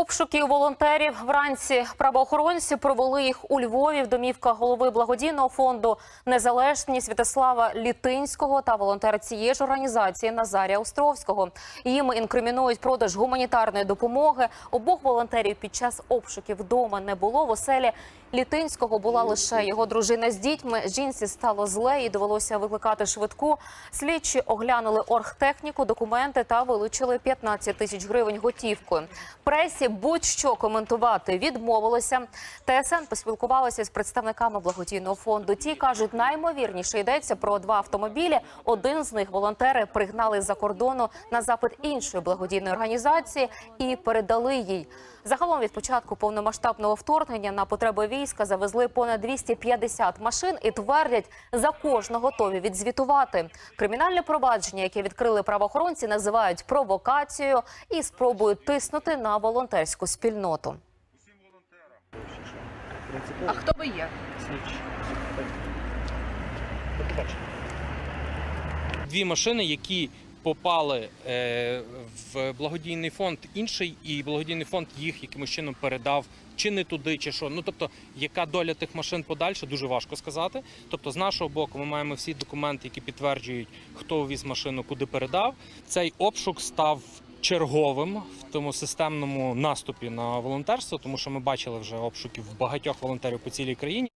Обшуки волонтерів вранці правоохоронці провели їх у Львові в домівках голови благодійного фонду Незалежність Святослава Літинського та волонтера цієї ж організації Назарія Островського. Їм інкримінують продаж гуманітарної допомоги. Обох волонтерів під час обшуків вдома не було. В оселі Літинського була лише його дружина з дітьми. Жінці стало зле і довелося викликати швидку. Слідчі оглянули оргтехніку, документи та вилучили 15 тисяч гривень готівкою. Пресі будь-що коментувати відмовилося. ТСН поспілкувалася з представниками благодійного фонду. Ті кажуть, наймовірніше йдеться про два автомобілі. Один з них волонтери пригнали з-за кордону на запит іншої благодійної організації і передали їй. Загалом від початку повномасштабного вторгнення на потреби війська завезли понад 250 машин і твердять, за кожну готові відзвітувати. Кримінальне провадження, яке відкрили правоохоронці, називають провокацією і спробують тиснути на волонтерську спільноту. А хто ви є? дві машини, які попали е, в благодійний фонд інший, і благодійний фонд їх якимось чином передав чи не туди, чи що. Ну тобто, яка доля тих машин подальше, дуже важко сказати. Тобто, з нашого боку, ми маємо всі документи, які підтверджують, хто віз машину, куди передав. Цей обшук став. Черговим в тому системному наступі на волонтерство, тому що ми бачили вже обшуків багатьох волонтерів по цілій країні.